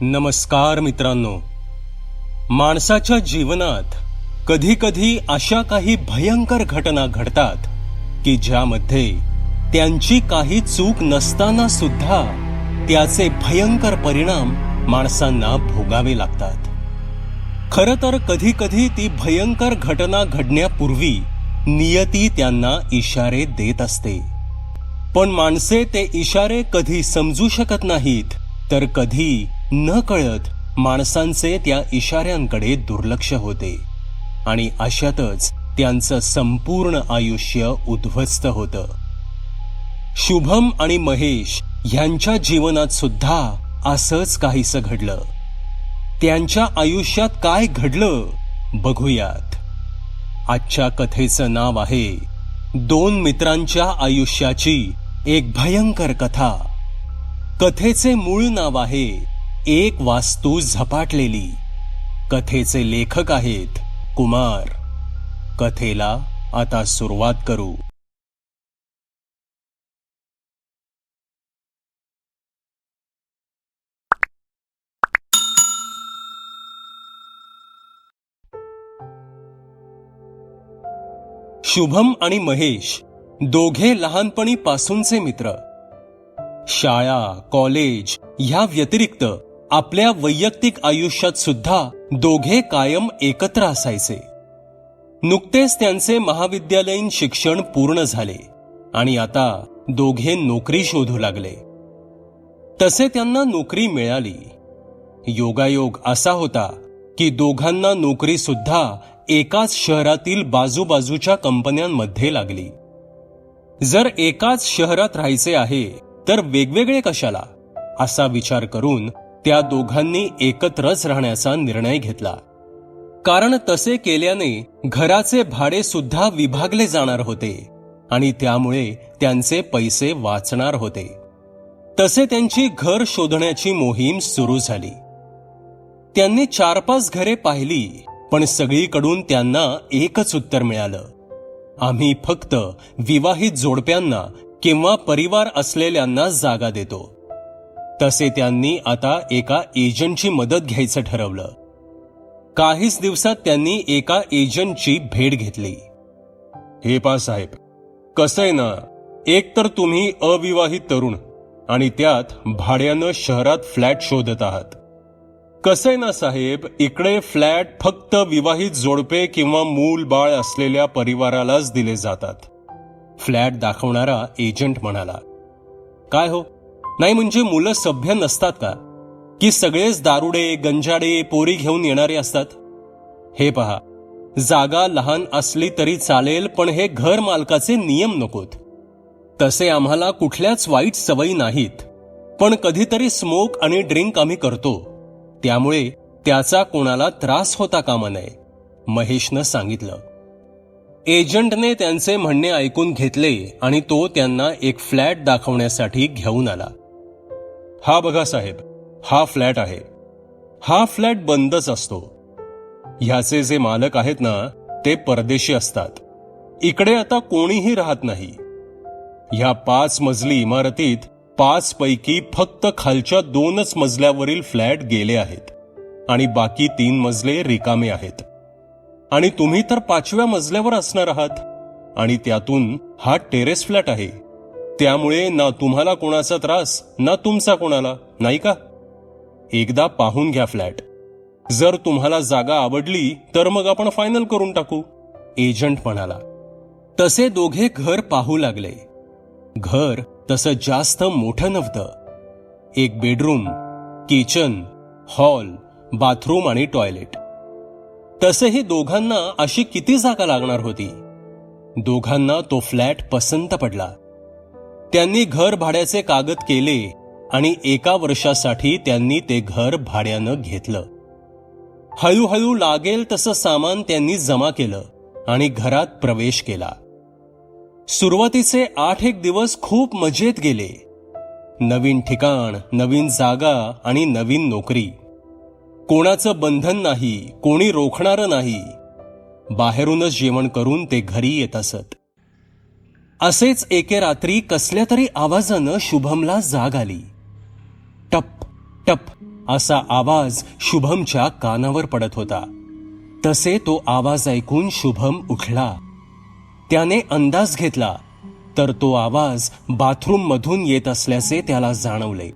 नमस्कार मित्रांनो. माणसाच्या जीवनात कधी कधी अशा काही भयंकर घटना घडतात की ज्यामध्ये त्यांची काही चूक नसताना सुद्धा त्याचे भयंकर परिणाम माणसांना भोगावे लागतात. खर तर कधी कधी ती भयंकर घटना घडण्यापूर्वी नियती त्यांना इशारे देत असते. पण माणसे ते इशारे कधी समजू शकत नाहीत तर कधी न कळत माणसांचे त्या इशाऱ्यांकडे दुर्लक्ष होते आणि अशातच त्यांचं संपूर्ण आयुष्य उद्ध्वस्त होतं. शुभम आणि महेश ह्यांच्या जीवनात सुद्धा असंच काहीसं घडलं. त्यांच्या आयुष्यात काय घडलं बघूयात. आजच्या कथेचं नाव आहे दोन मित्रांच्या आयुष्याची एक भयंकर कथा. कथेचे मूळ नाव आहे एक वास्तू झपाटलेली. कथेचे लेखक आहेत कुमार. कथेला आता सुरुवात करू. शुभम आणि महेश दोघे लहानपणीपासूनचे मित्र. शाळा कॉलेज ह्या व्यतिरिक्त आपल्या वैयक्तिक आयुष्यात सुद्धा दोघे कायम एकत्र असायचे. नुकतेच त्यांचे महाविद्यालयीन शिक्षण पूर्ण झाले आणि आता दोघे नोकरी शोधू लागले. तसे त्यांना नोकरी मिळाली. योगायोग असा होता की दोघांना नोकरी सुद्धा एकाच शहरातील बाजूबाजूच्या कंपन्यांमध्ये लागली. जर एकाच शहरात राहायचे आहे तर वेगवेगळे कशाला? असा विचार करून त्या दोघांनी एकत्रच राहण्याचा निर्णय घेतला. कारण तसे केल्याने घराचे भाडे सुद्धा विभागले जाणार होते आणि त्यामुळे त्यांचे पैसे वाचणार होते. तसे त्यांची घर शोधण्याची मोहीम सुरू झाली. त्यांनी चार पाच घरे पाहिली पण सगळीकडून त्यांना एकच उत्तर मिळालं. आम्ही फक्त विवाहित जोडप्यांना किंवा परिवार असलेल्यांना जागा देतो. तसे त्यांनी आता एका एजंटची मदत घ्यायचं ठरवलं. काहीच दिवसात त्यांनी एका एजंटची भेट घेतली. हे पा साहेब कसं आहे ना एक तर तुम्ही अविवाहित तरुण आणि त्यात भाड्यानं शहरात फ्लॅट शोधत आहात. कसं आहे ना साहेब इकडे फ्लॅट फक्त विवाहित जोडपे किंवा मूल बाळ असलेल्या परिवारालाच दिले जातात. फ्लॅट दाखवणारा एजंट म्हणाला. काय हो? नाही म्हणजे मुलं सभ्य नसतात का? की सगळेच दारुडे गंजाडे पोरी घेऊन येणारे असतात? हे पहा जागा लहान असली तरी चालेल पण हे घर मालकाचे नियम नकोत. तसे आम्हाला कुठल्याच वाईट सवयी नाहीत. पण कधीतरी स्मोक आणि ड्रिंक आम्ही करतो. त्यामुळे त्याचा कोणाला त्रास होता कामा नये महेशनं सांगितलं. एजंटने त्यांचे म्हणणे ऐकून घेतले आणि तो त्यांना एक फ्लॅट दाखवण्यासाठी घेऊन आला. हा बघा साहेब हा फ्लॅट आहे. हा फ्लॅट बंदच असतो. ह्याचे जे मालक आहेत ना ते परदेशी असतात. इकडे आता कोणीही राहत नाही. ह्या पाच मजली इमारतीत पाच पैकी फक्त खालच्या दोनच मजल्यावरील फ्लॅट गेले आहेत आणि बाकी तीन मजले रिकामे आहेत. आणि तुम्ही तर पाचव्या मजल्यावर असणार आहात आणि त्यातून हा टेरेस फ्लॅट आहे. त्यामुळे ना तुम्हाला कोणाचा त्रास ना तुमचा कोणाला नाही का? एकदा पाहून घ्या फ्लॅट. जर तुम्हाला जागा आवडली तर मग आपण फायनल करून टाकू एजंट म्हणाला. तसे दोघे घर पाहू लागले. घर तसं जास्त मोठं नव्हतं. एक बेडरूम किचन हॉल बाथरूम आणि टॉयलेट. तसेही दोघांना अशी किती जागा लागणार होती? दोघांना तो फ्लॅट पसंत पडला. त्यांनी घर भाड्याचे कागद केले आणि एका वर्षासाठी त्यांनी ते घर भाड्यानं घेतलं. हळूहळू लागेल तसं सामान त्यांनी जमा केलं आणि घरात प्रवेश केला. सुरुवातीचे आठ एक दिवस खूप मजेत गेले. नवीन ठिकाण नवीन जागा आणि नवीन नोकरी. कोणाचं बंधन नाही कोणी रोखणारं नाही. बाहेरूनच जेवण करून ते घरी येत असत. असेच एके रात्री कसल्या तरी आवाजानं शुभमला जाग आली. टप टप असा आवाज शुभमच्या कानावर पडत होता. तसे तो आवाज ऐकून शुभम उठला. त्याने अंदाज घेतला तर तो आवाज बाथरूम मधून येत असल्याचे त्याला जाणवले.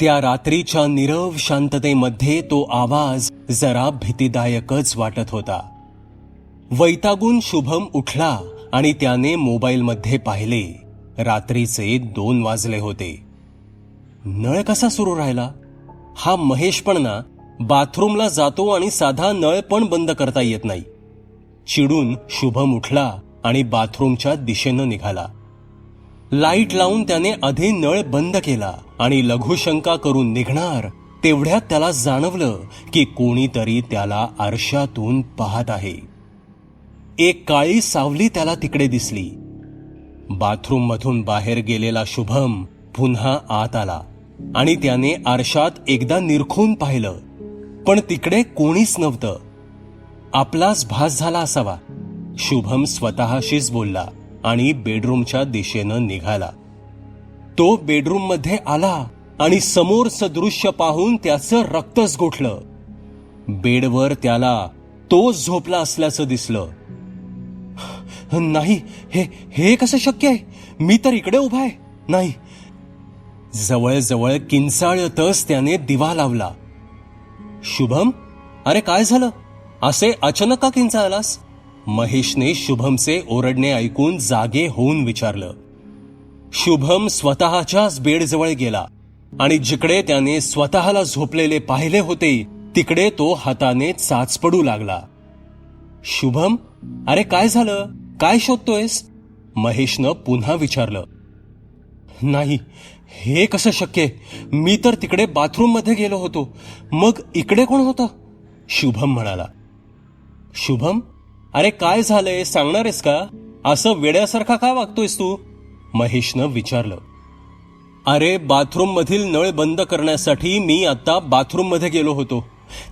त्या रात्रीच्या निरव शांततेमध्ये तो आवाज जरा भीतीदायकच वाटत होता. वैतागून शुभम उठला. आणि त्याने मोबाईलमध्ये पाहिले. रात्रीचे दोन वाजले होते. नळ कसा सुरू राहिला? हा महेश पण ना बाथरूमला जातो आणि साधा नळ पण बंद करता येत नाही. चिडून शुभम उठला आणि बाथरूमच्या दिशेनं निघाला. लाइट लावून त्याने आधी नळ बंद केला आणि लघुशंका करून निघणार तेवढ्यात त्याला जाणवलं की कोणीतरी त्याला आरशातून पाहत आहे. एक काळी सावली त्याला तिकडे दिसली. बाथरूम मधून बाहेर गेलेला शुभम पुन्हा आत आला आणि त्याने आरशात एकदा निरखून पाहिलं पण तिकडे कोणीच नव्हतं. आपलाच भास झाला असावा शुभम स्वतःशीच बोलला आणि बेडरूमच्या दिशेनं निघाला. तो बेडरूममध्ये आला आणि समोरचं दृश्य पाहून त्याचं रक्तच गोठलं. बेडवर त्याला तोच झोपला असल्याचं दिसलं. नाही हे हे कसं शक्य आहे? मी तर इकडे उभा आहे. नाही. जवळजवळ किंचाळतच त्याने दिवा लावला. शुभम? अरे काय झालं? असे अचानक का किंचाळलास? महेशने शुभमचे ओरडणे ऐकून जागे होऊन विचारलं. शुभम स्वतःच्याच बेडजवळ गेला आणि जिकडे त्याने स्वतःला झोपलेले पाहिले होते तिकडे तो हाताने चाच पडू लागला. शुभम? अरे काय झालं? काय शोधतोयस? महेशनं पुन्हा विचारलं. नाही हे कसं शक्य आहे? मी तर तिकडे बाथरूममध्ये गेलो होतो. मग इकडे कोण होतं? शुभम म्हणाला. शुभम अरे काय झालंय? सांगणारेस का? असं वेड्यासारखा का वागतोयस तू? महेशनं विचारलं. अरे बाथरूममधील नळ बंद करण्यासाठी मी आता बाथरूममध्ये गेलो होतो.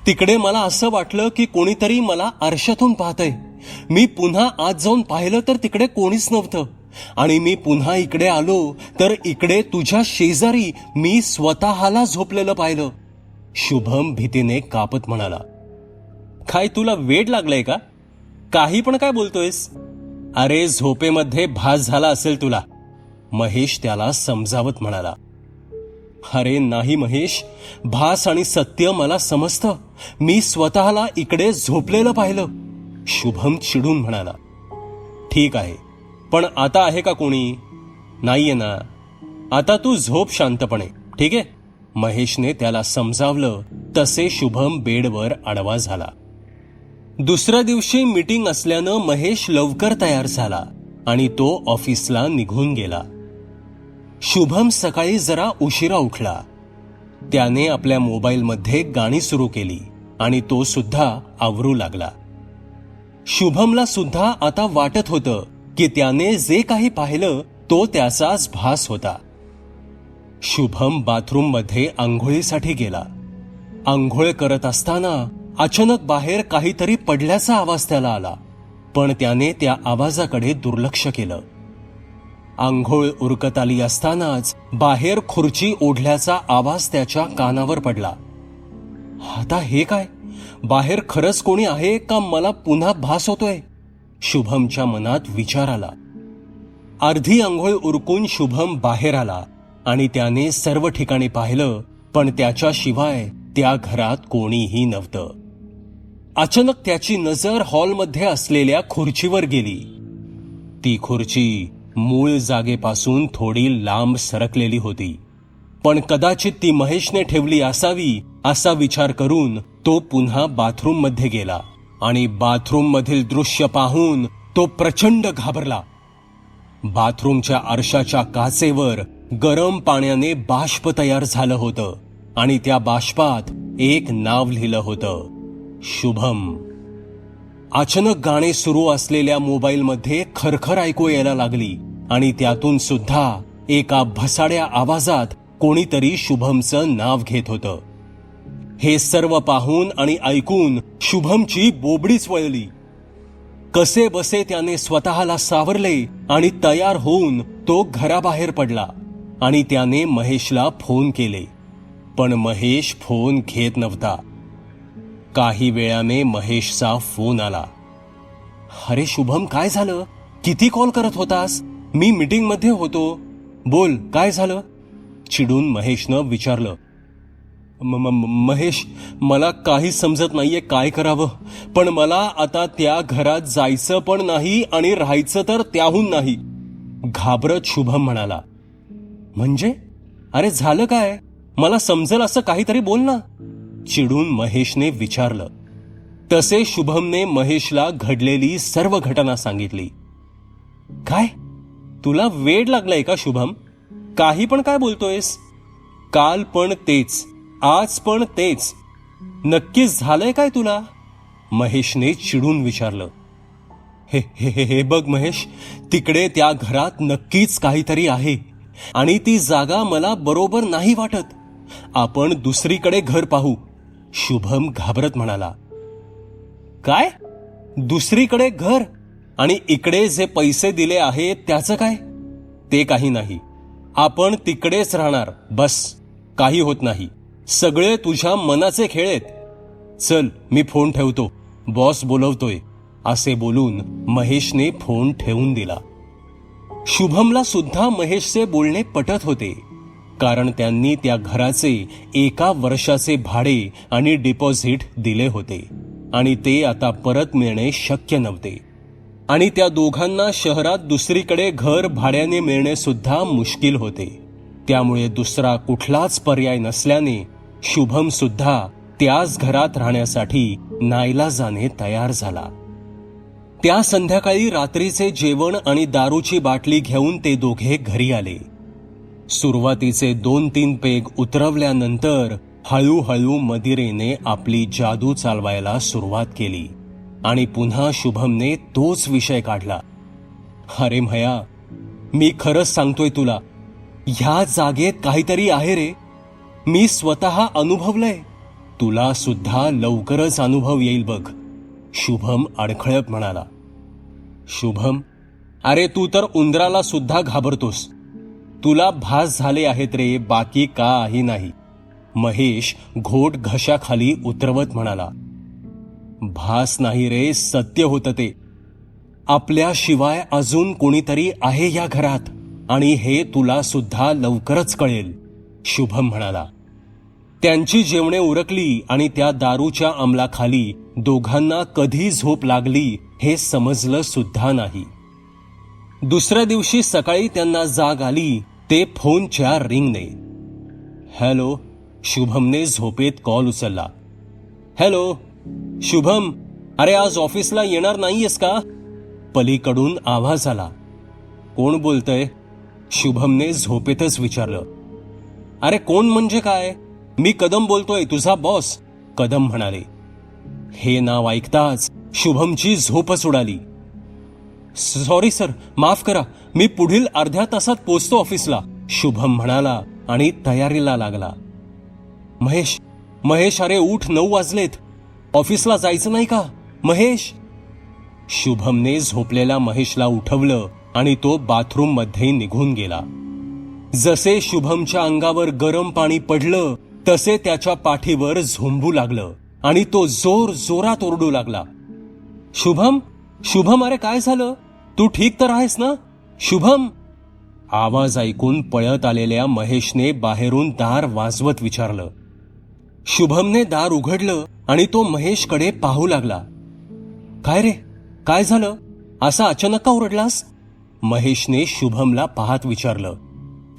तिकडे मला असं वाटलं की कोणीतरी मला आरशातून पाहतंय. मी पुन्हा आत जाऊन पाहिलं तर तिकडे कोणीच नव्हतं. आणि मी पुन्हा इकडे आलो तर इकडे तुझ्या शेजारी मी स्वतःला झोपलेलं पाहिलं. शुभम भीतीने कापत म्हणाला काय तुला वेड लागलंय का? काही पण काय बोलतोयस? अरे झोपेमध्ये भास झाला असेल तुला. महेश त्याला समजावत म्हणाला अरे नाही महेश भास आणि सत्य मला समजतं. मी स्वतःला इकडे झोपलेलं पाहिलं. शुभम चिडून म्हणाला ठीक आहे पण आता आहे का कोणी? नाहीये ना. आता तू झोप शांतपणे ठीक आहे? महेशने त्याला समजावलं तसे शुभम बेडवर आडवा झाला. दुसऱ्या दिवशी मीटिंग असल्यानं महेश लवकर तयार झाला आणि तो ऑफिसला निघून गेला. शुभम सकाळी जरा उशिरा उठला. त्याने आपल्या मोबाईलमध्ये गाणी सुरू केली आणि तो सुद्धा आवरू लागला. शुभमला सुद्धा आता वाटत होतं की त्याने जे काही पाहिलं तो त्याचाच भास होता. शुभम बाथरूममध्ये आंघोळीसाठी गेला. आंघोळ करत असताना अचानक बाहेर काहीतरी पडल्याचा आवाज त्याला आला पण त्याने त्या आवाजाकडे दुर्लक्ष केलं. आंघोळ उरकत आली असतानाच बाहेर खुर्ची ओढल्याचा आवाज त्याच्या कानावर पडला. आता हे काय? बाहेर खरंच कोणी आहे का मला पुन्हा भास होतोय? शुभमच्या मनात विचार आला. अर्धी आंघोळ उरकून शुभम बाहेर आला आणि त्याने सर्व ठिकाणी पाहिलं पण त्याच्याशिवाय त्या घरात कोणीही नव्हतं. अचानक त्याची नजर हॉलमध्ये असलेल्या खुर्चीवर गेली. ती खुर्ची मूळ जागेपासून थोडी लांब सरकलेली होती. पण कदाचित ती महेशने ठेवली असावी असा विचार करून तो पुन्हा बाथरूममध्ये गेला आणि बाथरूम मधील दृश्य पाहून तो प्रचंड घाबरला. बाथरूमच्या आरशाच्या काचेवर गरम पाण्याने बाष्प तयार झालं होतं आणि त्या बाष्पात एक नाव लिहिलं होतं शुभम. अचानक गाणे सुरू असलेल्या मोबाईलमध्ये खरखर ऐकू यायला लागली आणि त्यातून सुद्धा एका भसाड्या आवाजात कोणीतरी शुभमचं नाव घेत होतं. हे सर्व पाहून आणि ऐकून शुभमची बोबडीच वळली. कसे बसे त्याने स्वतःला सावरले आणि तयार होऊन तो घराबाहेर पडला आणि त्याने महेशला फोन केले. पण महेश फोन घेत नव्हता. काही वेळाने महेशचा फोन आला. अरे शुभम काय झालं? किती कॉल करत होतास? मी मिटिंगमध्ये होतो. बोल काय झालं? चिडून महेशनं विचारलं. म- म- महेश मला काही समजत नाहीये काय करावं. पण मला आता त्या घरात जायचं पण नाही आणि राहायचं तर त्याहून नाही. घाबरत शुभम म्हणाला. म्हणजे? अरे झालं काय? मला समजेल असं काहीतरी बोल ना. चिडून महेशने विचारलं. तसे शुभमने महेशला घडलेली सर्व घटना सांगितली. काय? तुला वेड लागलाय का शुभम? काही पण काय बोलतोयस? काल पण तेच. आज पण तेच. नक्कीच झालंय काय तुला? महेशने चिडून विचारलं. हे हे हे हे बघ महेश तिकडे त्या घरात नक्कीच काहीतरी आहे आणि ती जागा मला बरोबर नाही वाटत. आपण दुसरीकडे घर पाहू शुभम घाबरत म्हणाला. काय? दुसरीकडे घर? आणि इकडे जे पैसे दिले आहेत त्याचं काय? ते काही नाही. आपण तिकडेच राहणार बस. काही होत नाही. सगळे तुझ्या मनाचे खेळ आहेत. चल मी फोन ठेवतो. बॉस बोलवतोय. असे बोलून महेशने फोन ठेवून दिला. शुभमला सुद्धा महेशचे बोलणे पटत होते. कारण त्यांनी त्या घराचे एका वर्षाचे भाडे आणि डिपॉझिट दिले होते. आणि ते आता परत मिळणे शक्य नव्हते. आणि त्या दोघांना शहरात दुसरीकडे घर भाड्याने मिळणे सुद्धा मुश्किल होते. त्यामुळे दुसरा कुठलाच पर्याय नसल्याने शुभम सुद्धा त्याच घरात राहण्यासाठी नाईलाजाने तयार झाला. त्या संध्याकाळी रात्रीचे जेवण आणि दारूची बाटली घेऊन ते दोघे घरी आले. सुरुवातीचे दोन तीन पेग उतरवल्यानंतर हळूहळू मदिरेने आपली जादू चालवायला सुरुवात केली आणि पुन्हा शुभमने तोच विषय काढला. अरे मया मी खरंच सांगतोय तुला ह्या जागेत काहीतरी आहे रे. मी स्वतः अनुभवलंय. तुला सुद्धा लवकरच अनुभव येईल बघ. शुभम अडखळत म्हणाला. शुभम अरे तू तर उंदराला सुद्धा घाबरतोस. तुला भास झाले आहेत रे बाकी काही नाही. महेश घोट घशाखाली उतरवत म्हणाला. भास नाही रे सत्य होतं ते. आपल्याशिवाय अजून कोणीतरी आहे या घरात आणि हे तुला सुद्धा लवकरच कळेल. शुभम म्हणाला. त्यांची जेवणे उरकली आणि त्या दारूच्या अंमलाखाली दोघांना कधी झोप लागली हे समजलं सुद्धा नाही. दुसऱ्या दिवशी सकाळी त्यांना जाग आली ते फोनच्या रिंगने हॅलो शुभमने झोपेत कॉल उचलला. हॅलो शुभम अरे आज ऑफिसला येणार नाहीयेस का? पलीकडून आवाज आला. कोण बोलतय? शुभमने झोपेतच विचारलं. अरे कोण म्हणजे काय? मी कदम बोलतोय तुझा बॉस कदम म्हणाले. हे नाव ऐकताच शुभमची झोपच उडाली सॉरी सर माफ करा. मी पुढील अर्ध्या तासात पोचतो ऑफिसला शुभम म्हणाला आणि तयारीला लागला. महेश महेश अरे उठ नऊ वाजलेत. ऑफिसला जायचं नाही का? महेश! शुभमने झोपलेल्या महेशला उठवलं आणि तो बाथरूममध्ये निघून गेला. जसे शुभमच्या अंगावर गरम पाणी पडलं तसे त्याच्या पाठीवर झोंबू लागलं आणि तो जोर जोरात ओरडू लागला. शुभम शुभम अरे काय झालं? तू ठीक तर आहेस ना? शुभम. आवाज ऐकून पळत आलेल्या महेशने बाहेरून दार वाजवत विचारलं. शुभमने दार उघडलं आणि तो महेशकडे पाहू लागला. काय रे? काय झालं? असा अचानक का ओरडलास? महेशने शुभमला पाहत विचारलं.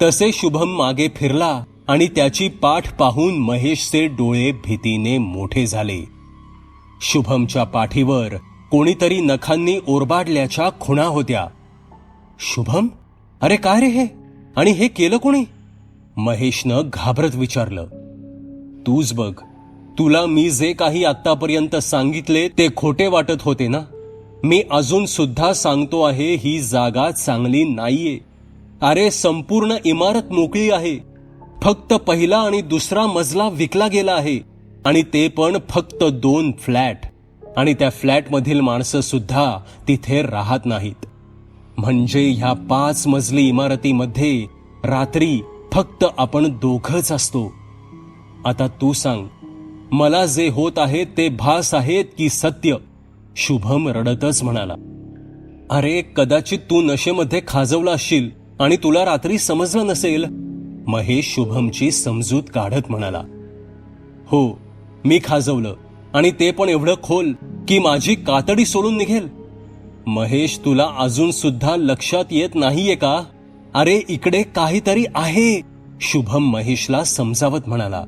तसे शुभम मागे फिरला आणि त्याची पाठ पाहून महेशचे डोळे भीतीने मोठे झाले. शुभमच्या पाठीवर कोणीतरी नखांनी ओरबाडल्याच्या खुणा होत्या. शुभम? अरे काय रे हे? आणि हे केलं कोणी? महेशनं घाबरत विचारलं. तूच बघ तुला मी जे काही आतापर्यंत सांगितले ते खोटे वाटत होते ना? मी अजून सुद्धा सांगतो आहे ही जागा चांगली नाहीये. अरे संपूर्ण इमारत मोकळी आहे. फक्त पहिला आणि दुसरा मजला विकला गेला आहे. आणि ते पण फक्त दोन फ्लॅट. आणि त्या फ्लॅटमधील माणसं सुद्धा तिथे राहत नाहीत. म्हणजे ह्या पाच मजली इमारतीमध्ये रात्री फक्त आपण दोघच असतो. आता तू सांग मला जे होत आहे ते भास आहेत की सत्य? शुभम रडतच म्हणाला. अरे कदाचित तू नशेमध्ये खाजवला असशील आणि तुला रात्री समजलं नसेल महेश शुभमची समजूत काढत म्हणाला हो मी खाजवलं आणि ते पण एवढं खोल की माझी कातडी सोडून निघेल. महेश तुला अजून सुद्धा लक्षात येत नाहीये का? अरे इकडे काहीतरी आहे. शुभम महेशला समजावत म्हणाला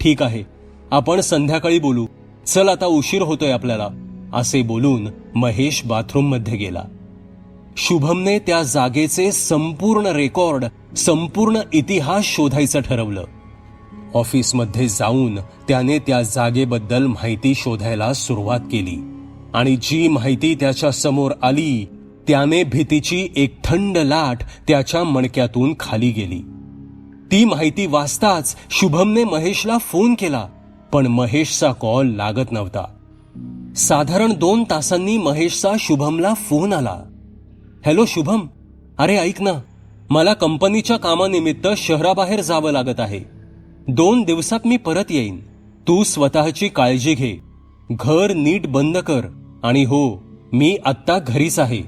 ठीक आहे आपण संध्याकाळी बोलू. चल आता उशीर होतोय आपल्याला असे बोलून महेश बाथरूममध्ये गेला. शुभमने त्या जागेचे संपूर्ण रेकॉर्ड संपूर्ण इतिहास शोधायचं ठरवलं. ऑफिसमध्ये जाऊन त्याने त्या जागेबद्दल माहिती शोधायला सुरुवात केली. आणि जी माहिती त्याच्यासमोर आली त्याने भीतीची एक थंड लाट त्याच्या मणक्यातून खाली गेली. ती माहिती वाचताच शुभमने महेशला फोन केला पण महेशचा कॉल लागत नव्हता. साधारण दोन तासांनी महेशचा शुभमला फोन आला. हॅलो शुभम. अरे ऐक ना. मला कंपनीच्या कामानिमित्त शहराबाहेर जावं लागत आहे. दोन दिवसात मी परत येईन. तू स्वतःची काळजी घे. घर नीट बंद कर. आणि हो मी आत्ता घरीच आहे.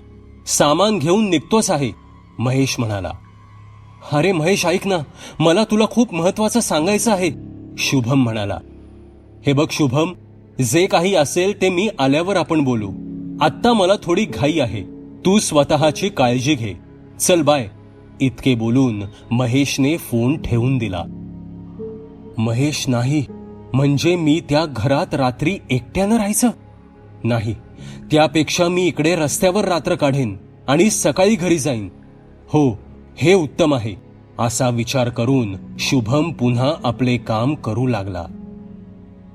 सामान घेऊन निघतोच आहे महेश म्हणाला. अरे महेश ऐक ना. मला तुला खूप महत्वाचं सांगायचं आहे शुभम म्हणाला. हे बघ शुभम जे काही असेल ते मी आल्यावर आपण बोलू. आत्ता मला थोडी घाई आहे. तू स्वतःची काळजी घे. चल बाय. इतके बोलून महेशने फोन ठेवून दिला. महेश नाही. म्हणजे मी त्या घरात रात्री एकट्यानं राहायचं? नाही. त्यापेक्षा मी इकडे रस्त्यावर रात्र काढेन आणि सकाळी घरी जाईन. हो हे उत्तम आहे. असा विचार करून शुभम पुन्हा आपले काम करू लागला.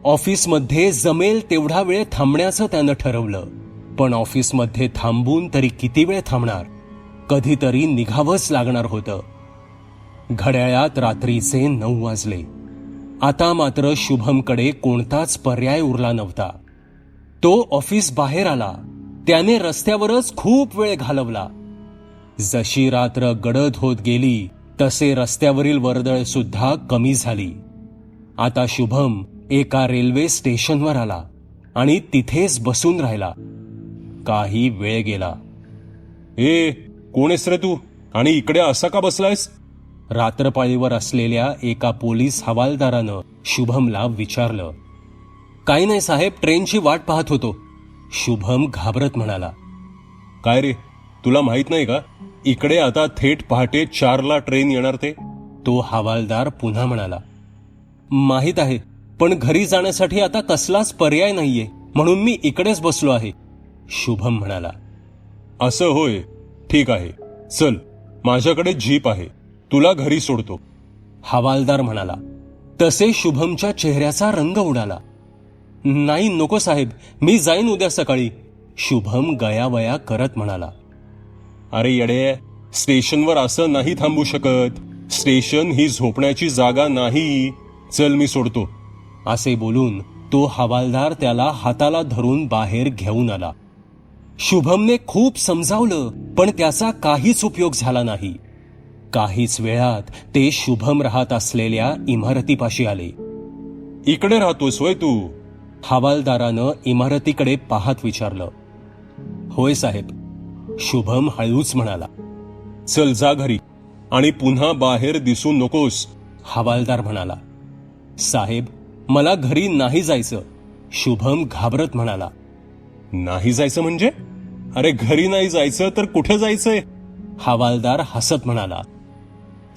ऑफिसमध्ये जमेल तेवढा वेळ थांबण्याचं त्यानं ठरवलं. पण ऑफिसमध्ये थांबून तरी किती वेळ थांबणार? कधीतरी निघावंच लागणार होतं. घड्याळात रात्रीचे नऊ वाजले. आता मात्र शुभमकडे कोणताच पर्याय उरला नव्हता. तो ऑफिस बाहेर आला. त्याने रस्त्यावरच खूप वेळ घालवला. जशी रात्र गडद होत गेली तसे रस्त्यावरील वर्दळ सुद्धा कमी झाली. आता शुभम एका रेल्वे स्टेशनवर आला आणि तिथेच बसून राहिला. काही वेळ गेला. ए कोण आहेस रे तू? आणि इकडे असा का बसलायस? रात्रपाळीवर असलेल्या एका पोलीस हवालदारानं शुभमला विचारलं. काही नाही साहेब ट्रेनची वाट पाहत होतो. शुभम घाबरत म्हणाला. काय रे तुला माहीत नाही का? इकडे आता थेट पहाटे चारला ट्रेन येणार ते. तो हवालदार पुन्हा म्हणाला. माहीत आहे पण घरी जाण्यासाठी आता कसलाच पर्याय नाहीये. म्हणून मी इकडेच बसलो आहे. शुभम म्हणाला असं होय ठीक आहे. चल माझ्याकडे जीप आहे. तुला घरी सोडतो. हवालदार म्हणाला तसे शुभमच्या चेहऱ्याचा रंग उडाला. नाही नको साहेब. मी जाईन उद्या सकाळी. शुभम गयावया करत म्हणाला अरे येडे स्टेशनवर असं नाही थांबू शकत. स्टेशन ही झोपण्याची जागा नाही. चल मी सोडतो. असे बोलून तो हवालदार त्याला हाताला धरून बाहेर घेऊन आला. शुभमने खूप समजावलं पण त्याचा काहीच उपयोग झाला नाही. काहीच वेळात ते शुभम राहत असलेल्या इमारतीपाशी आले. इकडे राहतोस होय तू. हवालदारानं इमारतीकडे पाहत विचारलं. होय साहेब शुभम हळूच म्हणाला. चल जा घरी आणि पुन्हा बाहेर दिसू नकोस. हवालदार म्हणाला. साहेब मला घरी नाही जायचं. शुभम घाबरत म्हणाला. नाही जायचं म्हणजे? अरे घरी नाही जायचं तर कुठे जायचंय? हवालदार हसत म्हणाला.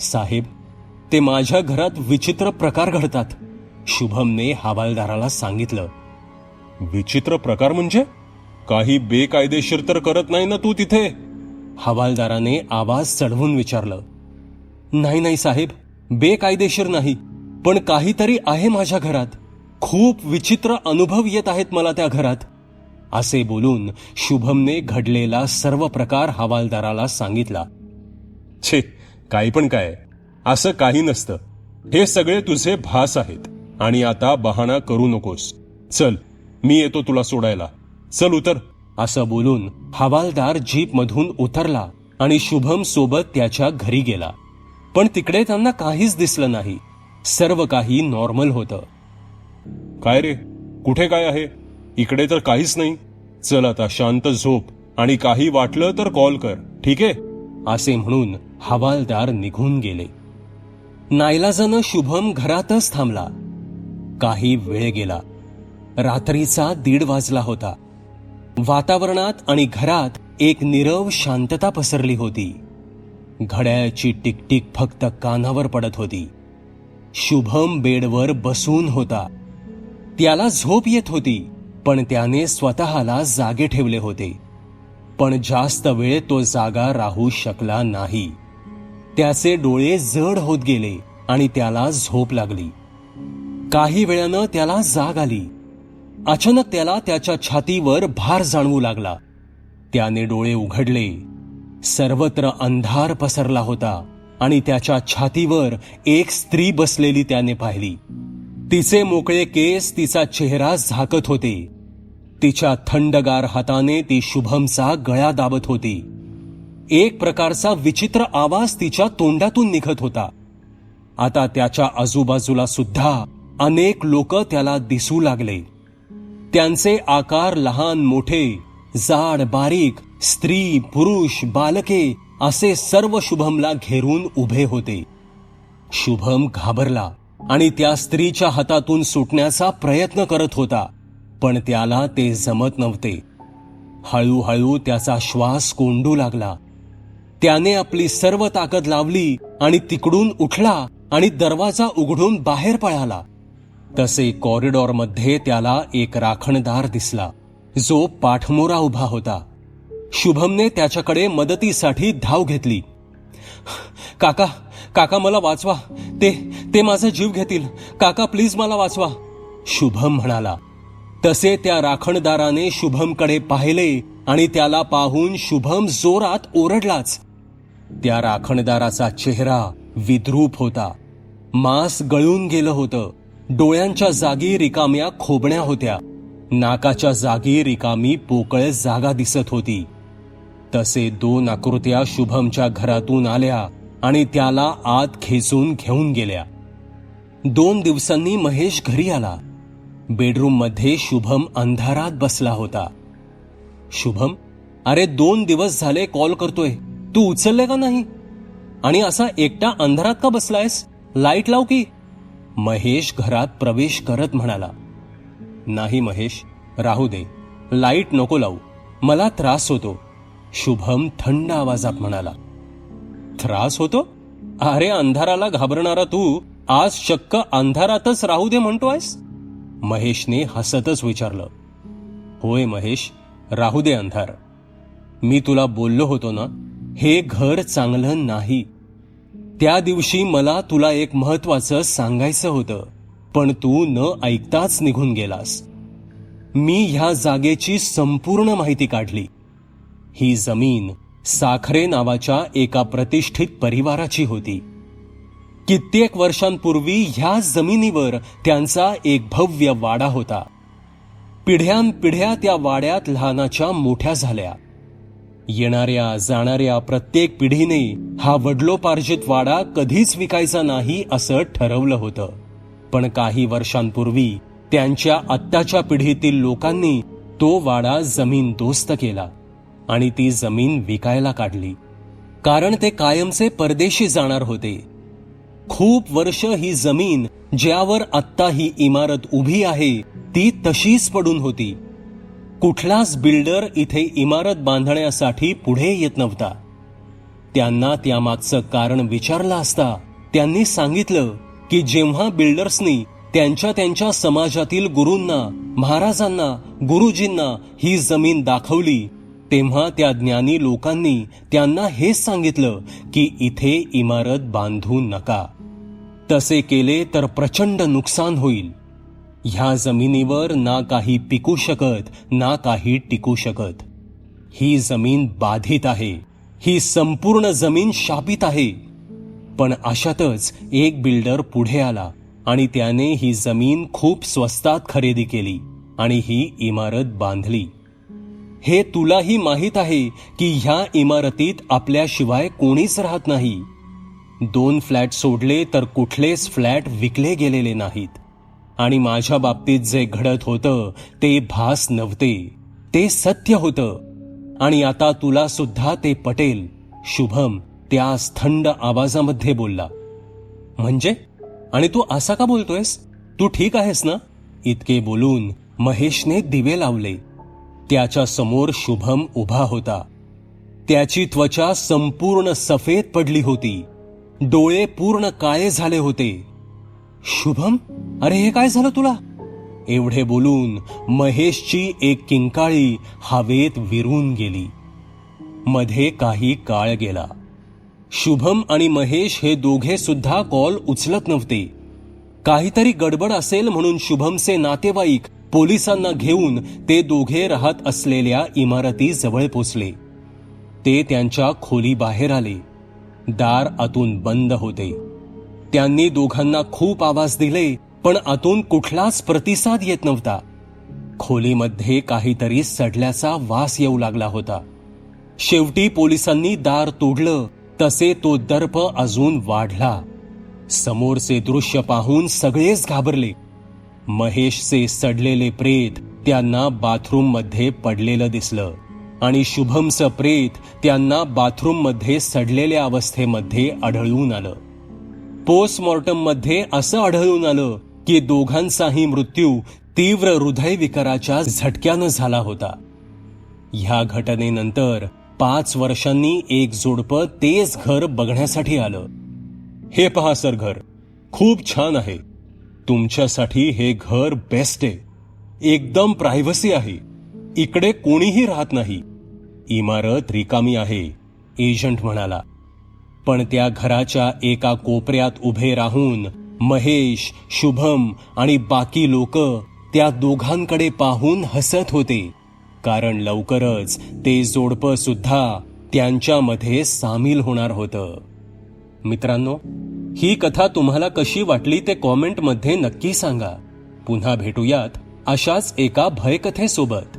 साहेब ते माझ्या घरात विचित्र प्रकार घडतात शुभमने हवालदाराला सांगितलं. विचित्र प्रकार म्हणजे? काही बेकायदेशीर तर करत नाही ना तू तिथे? हवालदाराने आवाज चढवून विचारलं. नाही नाही साहेब बेकायदेशीर नाही पण काहीतरी आहे माझ्या घरात. खूप विचित्र अनुभव येत आहेत मला त्या घरात. असे बोलून शुभमने घडलेला सर्व प्रकार हवालदाराला सांगितला. छे काही पण काय. असं काही नसतं. हे सगळे तुझे भास आहेत आणि आता बहाणा करू नकोस. चल मी येतो तुला सोडायला. चल उतर. असं बोलून हवालदार जीपमधून उतरला आणि शुभम सोबत त्याच्या घरी गेला. पण तिकडे त्यांना काहीच दिसलं नाही. सर्व काही नॉर्मल होतं. काय रे? कुठे काय आहे? इकडे तर काहीच नाही. चल आता शांत झोप. आणि काही वाटलं तर कॉल कर. ठीक आहे? असे म्हणून हवालदार निघून गेले. नाईलाजानं शुभम घरातच थांबला. काही वेळ गेला. रात्रीचा दीड वाजला होता. वातावरणात आणि घरात एक निरव शांतता पसरली होती. घड्याळची टिकटिक फक्त कानावर पडत होती. शुभम बेडवर बसून होता. त्याला झोप येत होती. पण त्याने स्वतःला जागे ठेवले होते. पण जास्त वेळ तो जागा राहू शकला नाही. त्याचे डोळे जड होत गेले आणि त्याला झोप लागली. काही वेळानं त्याला जाग आली. अचानक त्याला त्याच्या छातीवर भार जाणवू लागला. त्याने डोळे उघडले. सर्वत्र अंधार पसरला होता आणि त्याच्या छातीवर एक स्त्री बसलेली त्याने पाहिली. तिचे मोकळे केस तिचा चेहरा झाकत होते. तिच्या थंडगार हाताने ती शुभमचा गळा दाबत होती. एक प्रकारचा विचित्र आवाज तिच्या तोंडातून निघत होता. आता त्याच्या आजूबाजूला सुद्धा अनेक लोक त्याला दिसू लागले. त्यांचे आकार लहान मोठे जाड बारीक स्त्री पुरुष बालके असे सर्व शुभमला घेरून उभे होते. शुभम घाबरला आणि त्या स्त्रीच्या हातातून सुटण्याचा प्रयत्न करत होता. पण त्याला ते जमत नव्हते. हळूहळू त्याचा श्वास कोंडू लागला. त्याने आपली सर्व ताकद लावली आणि तिकडून उठला आणि दरवाजा उघडून बाहेर पळाला. तसे कॉरिडॉरमध्ये त्याला एक राखणदार दिसला. जो पाठमोरा उभा होता. शुभमने त्याच्याकडे मदतीसाठी धाव घेतली. काका काका मला वाचवा. ते ते माझा जीव घेतील. काका प्लीज मला वाचवा. शुभम म्हणाला. तसे त्या राखणदाराने शुभमकडे पाहिले आणि त्याला पाहून शुभम जोरात ओरडलाच. त्या राखणदाराचा चेहरा विद्रूप होता. मांस गळून गेलं होतं. डोळ्यांच्या जागी रिकाम्या खोबण्या होत्या. नाकाच्या जागी रिकामी पोकळ जागा दिसत होती. तसे दोन आकृत्या शुभमच्या घरातून आल्या आणि त्याला आत खेचून घेऊन गेल्या. दोन दिवसांनी महेश घरी आला. बेडरूममध्ये शुभम अंधारात बसला होता. शुभम अरे दोन दिवस झाले कॉल करतोय. तू उचलले का नाही? आणि असा एकटा अंधारात का बसलायस? लाइट लाव की. महेश घरात प्रवेश करत म्हणाला. नाही महेश राहू दे. लाइट नको लावू. मला त्रास होतो. शुभम थंड आवाजात म्हणाला. त्रास होतो? अरे अंधाराला घाबरणारा तू आज चक्क अंधारातच राहू दे म्हणतोयस? महेशने हसतच विचारलं. होय महेश राहू दे अंधार. मी तुला बोललो होतो ना हे घर चांगलं नाही. त्या दिवशी मला तुला एक महत्वाचं सांगायचं होतं पण तू न ऐकताच निघून गेलास. मी ह्या जागेची संपूर्ण माहिती काढली. ही जमीन साखरे नावाच्या एका प्रतिष्ठित परिवाराची होती. कित्येक वर्षांपूर्वी ह्या जमिनीवर त्यांचा एक भव्य वाडा होता. पिढ्यानपिढ्या त्या वाड्यात लहानाच्या मोठ्या झाल्या. येणाऱ्या जाणाऱ्या प्रत्येक पिढीने हा वडलोपार्जित वाडा कधीच विकायचा नाही असं ठरवलं होतं. पण काही वर्षांपूर्वी त्यांच्या आत्ताच्या पिढीतील लोकांनी तो वाडा जमीन दोस्त केला आणि ती जमीन विकायला काढली. कारण ते कायमचे परदेशी जाणार होते. खूप वर्ष ही जमीन ज्यावर आत्ता ही इमारत उभी आहे ती तशीच पडून होती. कुठलाच बिल्डर इथे इमारत बांधण्यासाठी पुढे येत नव्हता. त्यांना त्यामागचं कारण विचारलं असता त्यांनी सांगितलं की जेव्हा बिल्डर्सनी त्यांच्या त्यांच्या समाजातील गुरूंना महाराजांना गुरुजींना ही जमीन दाखवली तेव्हा त्या ज्ञानी लोकांनी त्यांना हेच सांगितलं की इथे इमारत बांधू नका. तसे केले तर प्रचंड नुकसान होईल. ह्या जमिनीवर ना काही पिकू शकत ना काही टिकू शकत. ही जमीन बाधित आहे. ही संपूर्ण जमीन शापित आहे. पण अशातच एक बिल्डर पुढे आला आणि त्याने ही जमीन खूप स्वस्तात खरेदी केली आणि ही इमारत बांधली. हे तुलाही माहीत आहे की ह्या इमारतीत आपल्याशिवाय कोणीच राहत नाही. दोन फ्लॅट सोडले तर कुठलेच फ्लॅट विकले गेलेले नाहीत. आणि माझ्या बाबतीत जे घडत होतं ते भास नव्हते. ते सत्य होतं. आणि आता तुला सुद्धा ते पटेल. शुभम त्यास थंड आवाजामध्ये बोलला. म्हणजे? आणि तू असा का बोलतोयस? तू ठीक आहेस ना? इतके बोलून महेशने दिवे लावले. त्याच्यासमोर शुभम उभा होता. त्याची त्वचा संपूर्ण सफेद पडली होती. डोळे पूर्ण काळे झाले होते. शुभम अरे हे काय झालं तुला? एवढे बोलून महेशची एक किंकाळी हवेत विरून गेली. मध्ये काही काळ गेला. शुभम आणि महेश हे दोघे सुद्धा कॉल उचलत नव्हते. काहीतरी गडबड असेल म्हणून शुभमचे नातेवाईक पोलिसांना घेऊन ते दोघे राहत असलेल्या इमारती जवळ पोचले. ते त्यांच्या खोली बाहेर आले. दार आतून बंद होते. त्यांनी दोघांना खूप आवाज दिले पण आतून कुठलाच प्रतिसाद येत नव्हता. खोलीमध्ये काहीतरी सडल्याचा वास येऊ लागला होता. शेवटी पोलिसांनी दार तोडलं तसे तो दर्प अजून वाढला. समोरचे दृश्य पाहून सगळेच घाबरले. महेशचे सडलेले प्रेत त्यांना बाथरूममध्ये पडलेलं दिसलं. आणि शुभमचं प्रेत त्यांना बाथरूममध्ये सडलेल्या अवस्थेमध्ये आढळून आलं. पोस्टमॉर्टममध्ये असं आढळून आलं की दोघांचाही मृत्यू तीव्र हृदयविकाराच्या झटक्यानं झाला होता. ह्या घटनेनंतर पाच वर्षांनी एक जोडपं तेच घर बघण्यासाठी आलं. हे पहा सर घर खूप छान आहे. तुमच्यासाठी हे घर बेस्ट आहे. एकदम प्रायव्हसी आहे. इकडे कोणीही राहत नाही. इमारत रिकामी आहे एजंट म्हणाला. पण त्या घराच्या एका कोपऱ्यात उभे राहून महेश शुभम आणि बाकी लोक त्या दोघांकडे पाहून हसत होते. कारण लवकरच ते जोडपं सुद्धा त्यांच्यामध्ये सामील होणार होतं. मित्रांनो ही कथा तुम्हाला कशी वाटली ते कॉमेंटमध्ये नक्की सांगा. पुन्हा भेटूयात अशाच एका भयकथेसोबत.